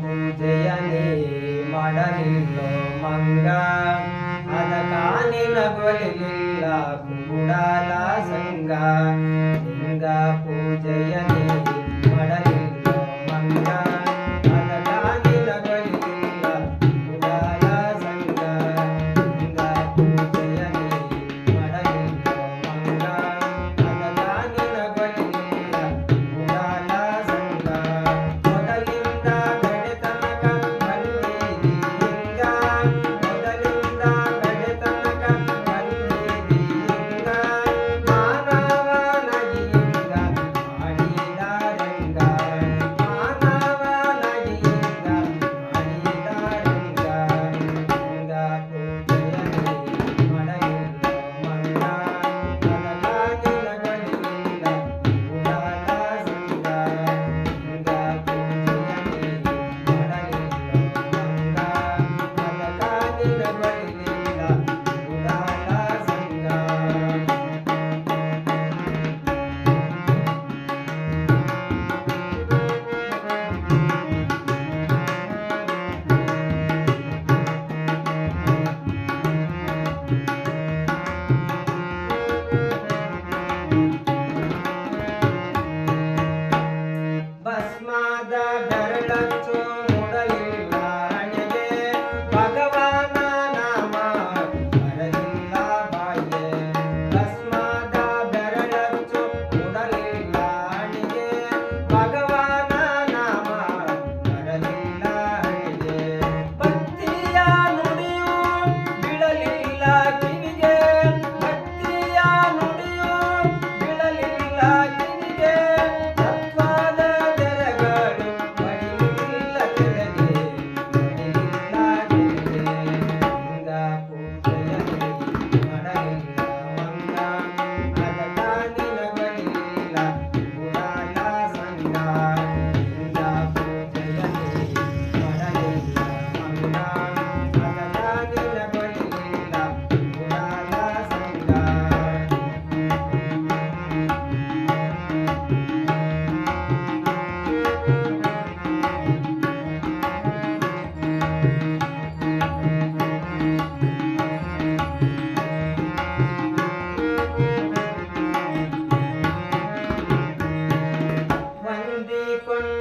ಪೂಜೆಯನೇ ಮಾಡಲಿಲ್ಲೋ ಮಂಗ ಅದಕಾನಿ ನಗೊಲಿಲ್ಲ ಕೂಡಲ ಸಂಗ ಲಿಂಗ ಪೂಜೆಯನೇ كن